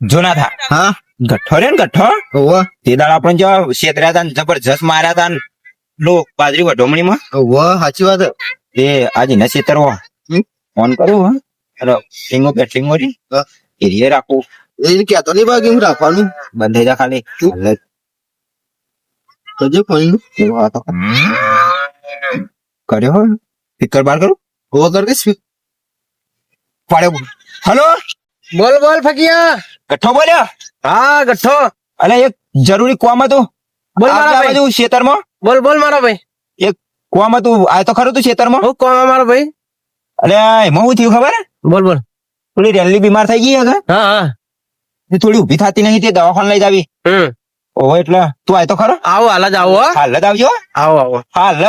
જૂના થા હા? ગઠ્ઠો રે ને ગઠ્ઠો ઓવો તે દાળ આપણે જો છેતર્યા હતા જબરજસ્ત માર્યા હતા લો બાજરી વઢોમણીમાં. ઓવો સાચી વાત. એ તે આજે ને છેતરવો ફોન કરું હા. અરે ટીંગો બેટલિંગો રી. એરીએ રાખું. એ કહેતો નહીં ભાગ હું રાખવાનું. બંધ થઈ જા ખાલી. હમ? ફોન કર્યો હો? સ્પીકર બાર કરું? ઓવો કર કે સ્પીકર પડ્યો હેલો. બોલ બોલ ફકિયા ગઠ્ઠો બોલ્યો? હા ગઠ્ઠો. અને એક જરૂરી કોમ હતું. બોલ મારા ભાઈ. બાજુ ખેતરમાં બોલ બોલ મારા ભાઈ. કોમ હતું. આ તો ખરું તું ખેતરમાં હું કોમ મારો ભાઈ. અરે એમાં હું થયું ખબર? બોલ બોલ. થોડી રેલી બીમાર થઈ ગઈ હા હા. થોડી ઊભી થતી નહીં તે દવાખાને લઈ જાવી. ઓહો એટલે તું આય તો ખરો. આવો હાલ જ આવો હો. હાલ જ આવજો. આવો આવો. હાલ જ.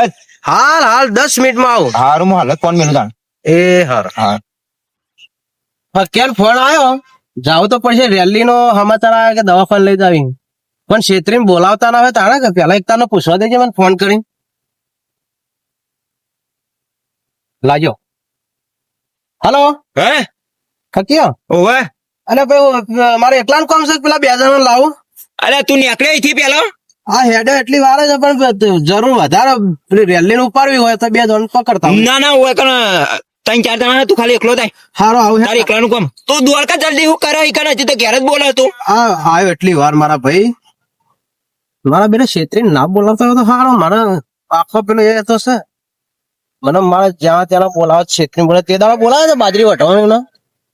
હાલ હાલ દસ મિનિટમાં આવું. હારું હું હાલ જ ફોન મેલું જાણ. એ હાર. હા. કેમ ફોન આવ્યો જાવ તો પછી રેલી નો સમાચાર આવે કે દવાખાને લઈ જાવી. પણ છેત્રી બોલાવતા ના હોય તાણે કે પેલા એક તાનો પૂછવા દેજે મને ફોન કરીને. લાજો. હલો? હે? ફકિયા ઓવે? અરે ભાઈ મારે એકલા કામ છે પેલા બે જણા લાવું? અરે તું નીકળે અહીંથી પેલો? આ હેડે એટલી વાર છે પણ જરૂર વધારે પેલી રેલી ને ઉપાડવી હોય તો બે જણ પકડતા ના ના હોય ત્રણ ચાર જણા તું ખાલી એકલો થાય. હારો આવું તારે એકલાનું કામ. તું દ્વારકા જલ્દી હું કરે ઈ હજી તો ઘેર જ બોલે તું. આ આવ્યો એટલી વાર મારા ભાઈ. મારા બેટા છેતરી ના બોલાવતા તો હારો મારા આખો પેલો એ તો છે. મને મારા જ્યાં ત્યાં બોલાવે છેતરી બોલે તે દાડા બોલાવે છે બાજરી વટવાનું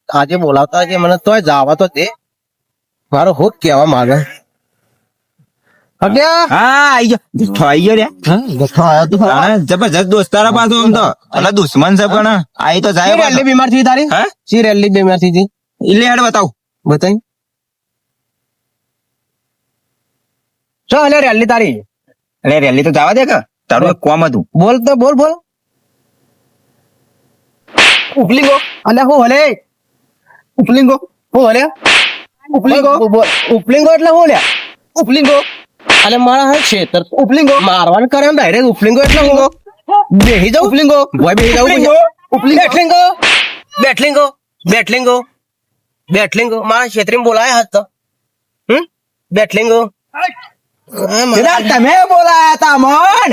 આજે બોલાવતા કે મને તોય જવા તો દે. મારો હુક કેવા માંગે? આમ તો. એટલે દુશ્મન છે પણ. આઈ તો જાય રેલી બીમાર થઈ તારી? હે? સી રેલી બીમાર થઈ હતી એટલે હેડ બતાવ. બતાઈ ચો એટલે રેલી તારી. અરે રેલી તો જવા દે કે. તારું એક કોમ હતું. બોલ તો બોલ બોલ. ઉપલિંગો. અલે હું હલે? ઉપલિંગો. હું હલે? ઉપલિંગો. ઉપલિંગો એટલે હું લ્યા ઉપલિંગો. અલે મારા હે ક્ષેત્ર ઉપલિંગો. મારવાનું કરે ડાયરેક્ટ ઉપલિંગો એટલે હું બેહી જાઉં? ઉપલિંગો. ભાઈ બેહી જાઉં ઉપલિંગો. બેટલિંગો બેટલિંગો બેટલિંગો બેટલિંગો મારા ક્ષેત્રમાં બોલાય હાથ તો. હમ? બેટલિંગો તમે બોલાયા તા મોન.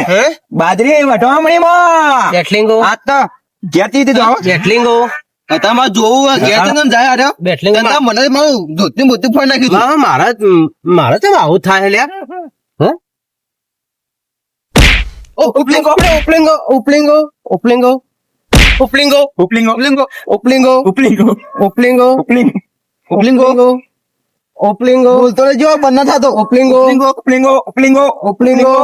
બાદરી વટવામણી માં બેટલિંગો આ તો ઘેરથી દીધો બેટલિંગો તમારે જોવું હોય જાય અરે બેટલિંગો મને મારું મારા મારા તો આવું થાય લ્યા. Oh, uplingo, uplingo, uplingo, uplingo. Uplingo, uplingo, uplingo, uplingo, uplingo, uplingo, uplingo, uplingo, ઉપલિંગો બોલતો રહેજો બંધ ના થતો. ઉપલિંગો ઉપલિંગો ઉપલિંગો ઉપલિંગો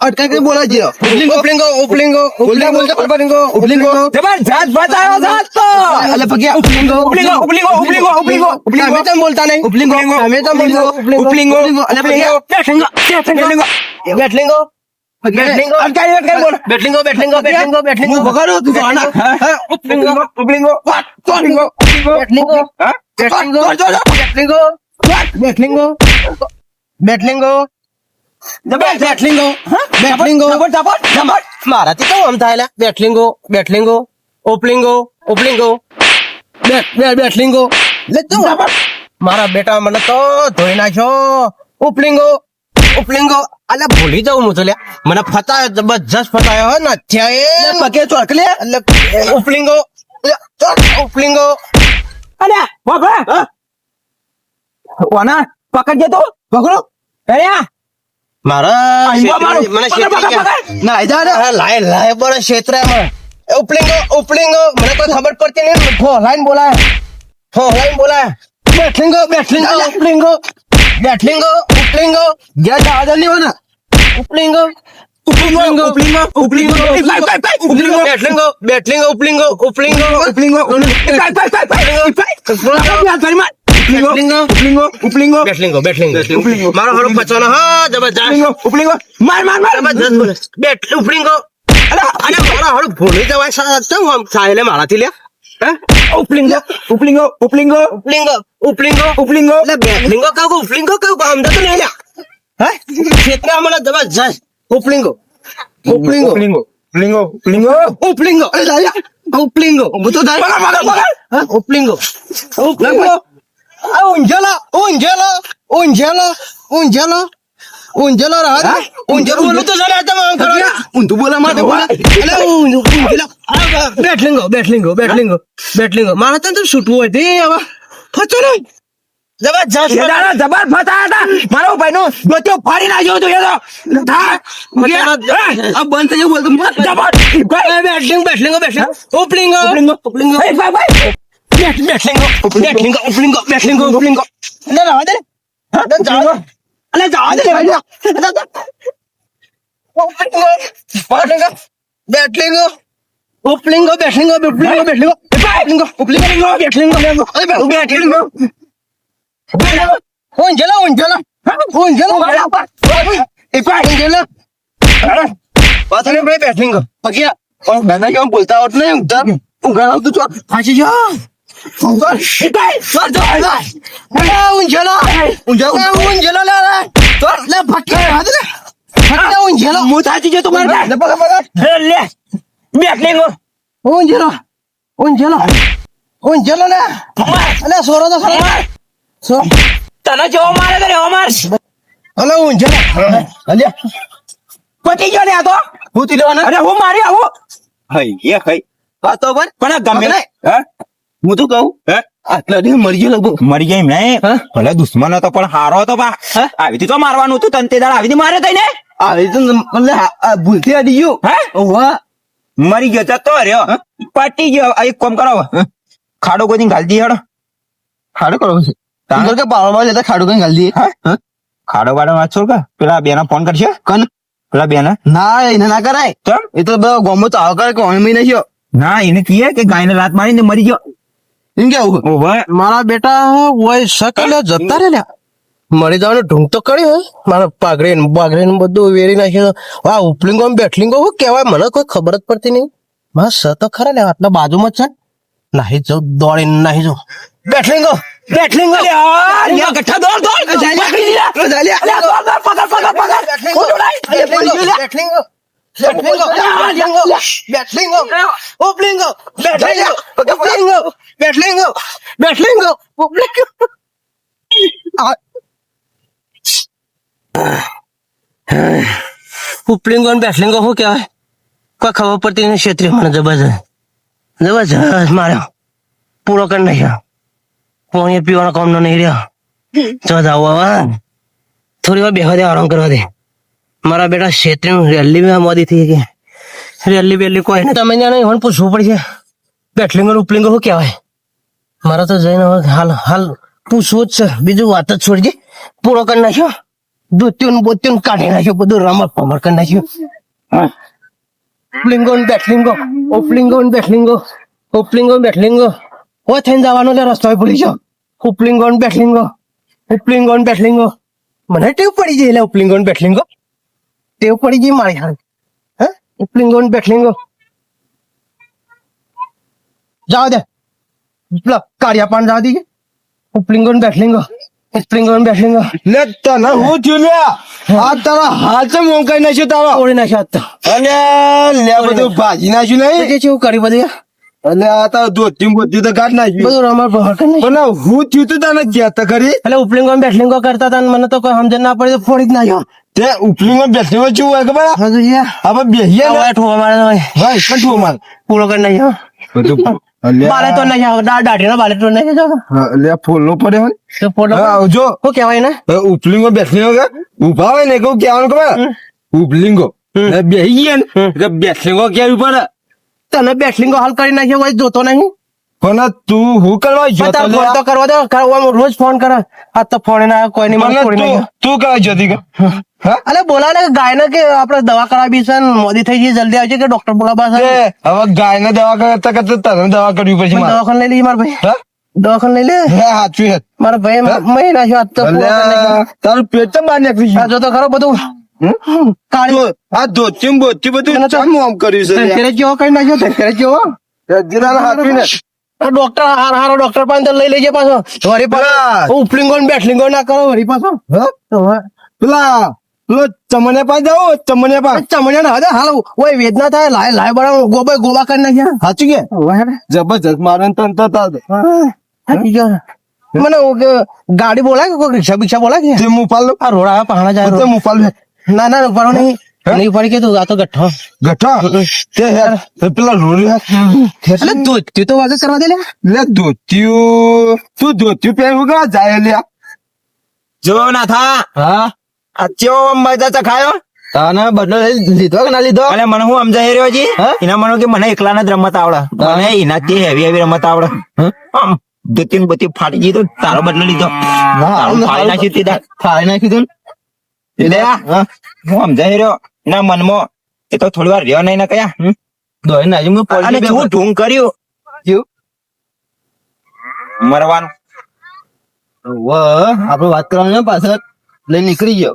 અટકા કે બોલા છે? ઉપલિંગો ઉપલિંગો ઉપલિંગો ઉપલિંગો બોલતો ઉપલિંગો ઉપલિંગો જબરજસ્ત બતાયો સાત તો. અલે પગ્યા ઉપલિંગો ઉપલિંગો ઉપલિંગો ઉપલિંગો ઉપલિંગો ઉપલિંગો તમે તો બોલતા નહીં? ઉપલિંગો તમે તો બોલતા ઉપલિંગો ઉપલિંગો અલે પગ્યા ઉપલિંગો ઉપલિંગો ઉપલિંગો બેટલિંગો હા બેટલિંગો બેટલિંગો બેટલિંગો બેટલિંગો બેટલિંગો બેટલિંગો જબર જબર જબર મારાથી તો આમ થાય લા. બેટલિંગો બેટલિંગો ઓપલિંગો ઓપલિંગો બે- બે- બેટલિંગો લે તું મારા બેટા મને તો ધોઈ નાખ્યો ઉપલિંગો ઉપલિંગો અલે ભૂલી જાઉં હું તો લે મને ફતાયો જબરજસ્ત ફતાયો હોય ને અત્યારે. પગે ચોકલે એટલે ઉપલિંગો ઉપલિંગો. અરે બાબા ઓના પકડ જતો પકડો અરે મારા મને લાય લાય બરો ક્ષેત્રમાં. ઉપલિંગો ઉપલિંગો. બેઠલિંગો ઉપલિંગો ગેટ આવાજ નહીં હોના ઉપલિંગો ઉપલિંગો ઉપલિંગો ઉપલિંગો ઉપલિંગો બેટલિંગો બેટલિંગો ઉપલિંગો ઉપલિંગો. ઉપલિંગો ઉપલિંગો. ઉપલિંગો ઉપલિંગો બેટલિંગો બેટલિંગો ઉપલિંગો મારો હરો પચાનો હા જબરજસ્ત. ઉપલિંગો માર માર માર. જબરજસ્ત બોલે. બેટ ઉપલિંગો. અરે અરે મારો હરો ભૂલી જવાય સાચું આમ સાહેલે મારાથી લ્યા ઉપલિંગો ઉપલિંગો ઉપલિંગો ઉપલિંગો ઉપલિંગો ઉપલિંગો એટલે બેકલિંગો કહું ઉપલિંગો કહું સમજો તો નહીં હે ચેતના મને જબરજસ્ત ઉપલિંગો ઉપલિંગો ઉપલિંગો ઉપલિંગો ઉપલિંગો ઉપલિંગો અરે દાયા ઉપલિંગો હું તો દાયા બોલા બોલા હા ઉપલિંગો ઉપલિંગો ઊંઝેલા ઊંઝેલા ઊંઝેલા ઊંઝેલા ઊંઝેલો રહા દે ઊંઝેલો બોલું તો જરા તમે આમ કરો. ઊંધું બોલા માટે બોલા. ઊંઝ- ઊંઝેલો બેટલિંગો બેટલિંગો બેટલિંગો બેટલિંગો મારે તને તો છૂટવું હોય. તે હવે. ફચો નહીં જબરજસ્ત દાડા જબર ફતા હતા. મારો ભાઈનો ડોચો ફાડી નાખ્યો હતો. એ તો આ બંધ થઈ બોલતું જબર. બેટલિંગ બેટલિંગો બેટલિંગ ઓપલિંગો ઓપલિંગો એ ભાઈ ભાઈ બેટલિંગો બેટલિંગો ઓપલિંગો બેટલિંગો ઓપલિંગો અલે રહા દે. અલે જાઓ અલે જાઓ દે બેટલિંગો. ઓપલિંગો બેટલિંગો બેટલિંગો. બેટલિંગો બેટલિંગો. ઓપલિંગો બેટલિંgo અલે બેટલિંgo ઊંઝેલો ઊંઝેલો ઊંઝેલો એ ઊંઝેલો પાછળ બેટલિંગો. પગ્યા. બોલતા આવત નહીં? ઉધર. આવતું છો પાછી જો ઊંઝેલો ઊંઝેલો ઊંઝેલો લે લે ઊંઝેલો હું સાચી છે તમારે લે પકડ પકડ લે લે બેટલિંગો ઊંઝેલો ઊંઝેલો ઊંઝેલો લે અલે સોરો તો ખરો સો તને જેવો મારે કરે અમાર અલે ઊંઝેલો અલે ગયો ને આ તો હું તી લેવાના અરે હું મારી આવો હઈ એ હઈ આ તો પણ પણ ગમે પકડાય. હે હું તો કહું હે? આટલા દિવસ મરી ગયો લગભગ. મરી ગયો એમ નહીં? ભલે દુશ્મન હતો પણ હારો હતો બા. આવી તો મારવાનું હતું તને તે દાડ આવી મારે તઈ ને? આવી તો ભૂલથી અડી ગયું. હે? વાહ મરી ગયો તો રહ્યો. પટી ગયો. એક કામ કરો ખાડો કોઈ ઘાલ દી હેડો. ખાડો કરો છે તાંગર કે પાવરમાં લેતા ખાડો કઈ ગાલી દી. હા? ખાડો વાત છોડ કે? પેલા બેના ફોન કરશે? કન પેલા બેના? ના એને ના કરાય. તો એ તો ગોમો ચાવ કરે કે અમે નહીં થયો ના એને કીએ કે ગાયને લાત મારીને મરી ગયો. કેવું મારા બેટા હોય સકલ જતા રે મરી જવાનું ઢૂંઢ તો કરી હોય. મારા પાઘડી ને બાઘડી બધું વેરી નાખ્યું આ ઉપલિંગો ને બેઠલિંગો શું કહેવાય મને કોઈ ખબર જ પડતી નહીં. મારા સ તો ખરા લે આટલા બાજુમાં છે નાહી જો દોડીને નાહી જો બેઠલિંગો બેઠલિંગો. ગઠ્ઠા દોડ દોડ. પકડી પકડ પકડ. પકડ અલે પડી ગયો લ્યા. બેઠલિંગો બેઠલિંગો બેઠલિંગો ઉપલિંગો બેઠલિંગો ઉપલિંગો અને બેઠલિંગો શું કહેવાય કોઈ ખબર પડતી નથી ક્ષેત્રીય મને જબરજસ્ત જબરજસ્ત માર્યો પૂરો કરી નાખ્યો પાણી પીવાનો કામ નહીં રહ્યો જો જાવ થોડી વાર બેહવા દે આરામ કરવા દે મારા બેટા ક્ષેત્રે રેલી માં મોદી થઈ ગઈ રેલી બેલી કોઈ ને તમે જાણે હવે પૂછવું પડશે. બેટલિંગો ને શું કહેવાય? મારે તો જઈને હાલ હાલ પૂછવું જ છે. બીજું વાત જ છોડજે પૂરો કરી નાખ્યો. દૂત્યું બોત્યું કાઢી નાખ્યો. બધું રમત પમર કરી નાખ્યું. ઉપલિંગો ને બેટલિંગો ઉપલિંગો ને બેટલિંગો ઉપલિંગો ને બેટલિંગો ઓ થઈને જવાનો લે રસ્તો ભૂલી ગયો. ઉપલિંગો ને બેટલિંગો ઉપલિંગો ને બેટલિંગો મને ટેવ પડી ગઈ એટલે ઉપલિંગો ને બેટલિંગો ટેવ પડી ગઈ મારી હાલ હે? ઉપલિંગો ને બેઠલિંગો. જાવ દે પેલા કાળિયા પાન જાવ દીજે ઉપલિંગો ને બેઠલિંગો. ઉપલિંગો ને બેઠલિંગો. લે તને હું થયું લે? આ તારા હાથ મોંકાઈ નાખ્યો તારા. ઓળી નાખ્યા અને લે બધું ભાજી નાખ્યું નહીં? જે છે એવું કરી બધું. અને આ તો ધોતી બોતી તો કાઢ નાખ્યું બધું અમારે ભમણ નહીં. પણ હું થયું તું તને કહેતા ખરી? એટલે ઉપલિંગો ને બેટલિંગો કરતા હતા મને તો કોઈ સમજણ ના પડી તો ફોડી જ નાખ્યો. તે ઉપલિંગો બેઠી શું હોય ખબર? હજુ બેહીએ ને. ઠોવા મારે ભાઈ. કઠું માર. પૂરો કરી નાખ્યો. બધું બાલે તો નાખ્યા દા- દાઢીના બાલે તો જો. લે ફોલો પડે હોય આવજો. શું કહેવાય ને ઉપલિંગો બેઠી ઊભા હોય ને કહું કહેવાનું ખબર? ઉપલિંગો. ને બેહી ગયા ને બેઠલીંગો કેવી પડે? તને બેટલિંગો હાલ કરી નાખ્યો હોય જોતો નહીં? પણ તું હું કરવા જો જોતો ફોન તો કરવા દો. રોજ ફોન કરે. આ તો ફોન ના કોઈ નહીં મને મને તું તું કરવા જોતી કે? હા. અલે બોલાવે ને ગાય ને કે આપડે દવા કરાવી છે મોદી થઈ ગઈ જલ્દી આવજે કે ડોક્ટર બોલાવવા છે. હવે ગાય ને દવા કરતા કરતા તને દવા કરવી પડશે. દવાખાને લઈ લઈ મારા ભાઈ. દવાખાન લઈ લે? હા સાચું છે. મારા ભાઈ મહિના છે તો તારું પેટ તો બહાર નીકળી ગયું. જો તો ખરો બધું. તો આ ધોતી ને બધું ચમ આમ કર્યું છે લ્યા? ધનતેરસ કરી નાખ્યો ધનતેરસ જેવો? રજનીલાલ હાચું ડોક્ટર હાર હારો ડોક્ટર પાસે લઈ લેજે પાછો. વરી પાછો ઉપલિંગો ને બેટલિંગો ના કરો વળી પાછો. પેલા. પેલો પાસે જાઓ પાસે. ને હવે હાલ. ઓય વેદના થાય લાય લાય બરાબર ગોબા ગોબા કરી નાખ્યા. સાચું કે? જબરજસ્ત મારે તન તો. મને ગાડી બોલાય કે કોઈ રિક્ષા બિક્ષા બોલાય કે? હું આ રોડ આવે પહાડા જાય તે રોડ. હું પાલ દઉં. ના ના ઉપાડો નહીં નહીં પડી કે તું? આ તો ગઠ્ઠો. ગઠ્ઠો? તે યાર પેલા રોલી હેર એટલે ધોતી તો વાગે કરવા દે લે લે ધોત્યું. તું ધોત્યું પહેર્યું કે જાય લે. જો ના થા હા? આ ચેવો મજા ચખાયો તાને બદલો લીધો કે ના લીધો? અને મને હું સમજાઈ રહ્યો જી? એના મને કે મને એકલાને જ રમત આવડે. મને એનાથી હેવી હેવી રમત આવડે. આમ ધોતી ને બધી ફાટી ગઈ તો તારો બદલો લીધો. ફાડી નાખ્યું તે ફાડી નાખી તું એટલે હું. સમજાઈ રહ્યો? ના મનમાં એ તો થોડી વાર રહ્યો નહીં ને કયા હું અને પડી ઢૂંગ કર્યું. ગયું મરવાનું. આપડે વાત કરવાની પાછળ. લઈ નીકળી ગયો.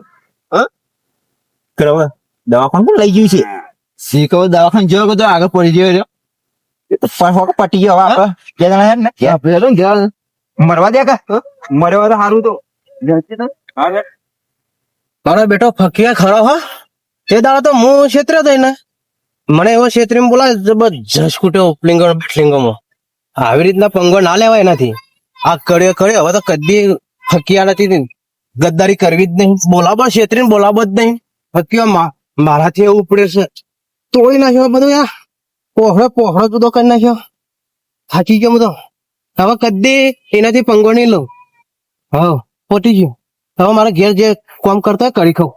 કરવા. દવાખાનું પણ લઈ ગયું છે. શીખો દવાખાને જોયો કે તો આગળ પડી ગયો પટી ગયો હવે બે જણા ને? મરવા દે કે? મર્યો તો સારું તો. હવે મારો બેટો ફકીયા ખરો હો. તે દાડો તો હું ક્ષેત્ર થઈને. મને એવો ક્ષેત્રીમાં બોલાય જબરજસ્ત કુટે ઓપલિંગો બેટલિંગોમાં. આવી રીતના પંગો ના લેવાય એનાથી. આ કર્યો કર્યો, હવે તો કદી ફકીયા નથી ગદ્દારી કરવી જ નહીં. બોલાવો ક્ષેત્રીને બોલાવો જ નહીં. ફકીયો મારાથી એવું ઉપડે છે. તોડી નાખ્યો બધું યાર. પોહળો પોહળો જુદો કરી નાખ્યો. થાકી ગયો બધો. હવે કદી એનાથી પંગો નહીં લઉં. હા, પોટી ગયો. હવે મારા ઘેર જે કામ કરતા હોય કરી ખાઉં.